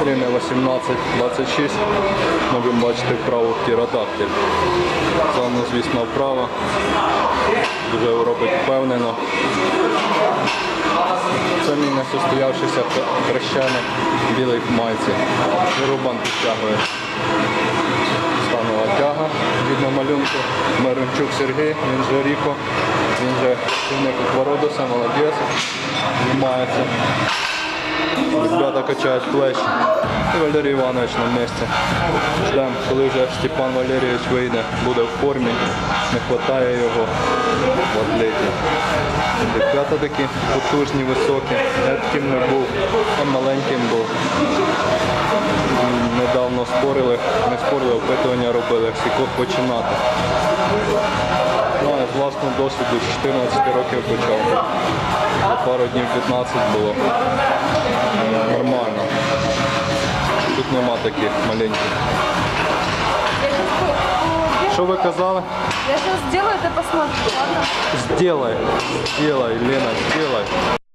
Время 18.26. Можемо бачити вправо птеродактиль. Зону, звісно, вправо. Дуже робить впевнено. Це мій несостоявшийся хрещеник білий в майці. Рубан підтягує. Станова тяга згідно малюнку. Мирончук Сергій, він же Ріко, він же працівник Вородоса, молодець, знімається. Ребята качають плечі. І Валерій Іванович на місці. Ждемо, коли вже Степан Валерійович вийде, буде в формі. Не вистачає його в атлеті. Ребята такі потужні, високі. Я таким не був, я маленьким був. Недавно спорили, не спорили, опитування робили, всі починати. Ну, я з досвіду з 14 років почав. За пару днів 15 було. Тут нема таких маленьких. Что вы казали? Я сейчас сделаю, это посмотрю, ладно? Сделай. Сделай, Лена, сделай.